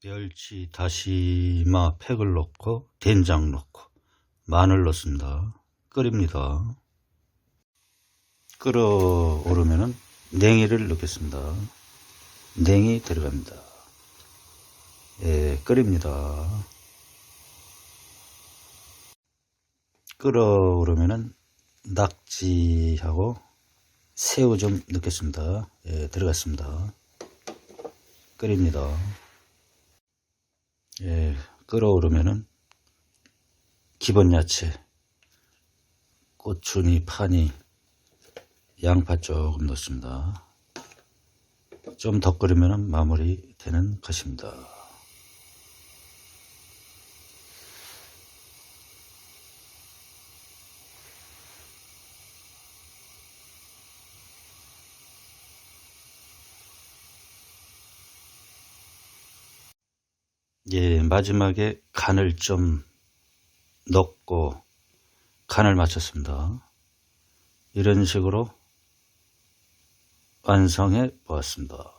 멸치, 다시마 팩을 넣고 된장 넣고 마늘 넣습니다. 끓입니다. 끓어오르면은 냉이를 넣겠습니다. 냉이 들어갑니다. 예, 끓입니다. 끓어오르면은 낙지하고 새우 좀 넣겠습니다. 예, 들어갔습니다. 끓입니다. 예, 끓어오르면은 기본 야채, 고추니, 파니, 양파 조금 넣습니다. 좀 더 끓이면 마무리 되는 것입니다. 예, 마지막에 간을 좀 넣고 간을 맞췄습니다. 이런 식으로 완성해 보았습니다.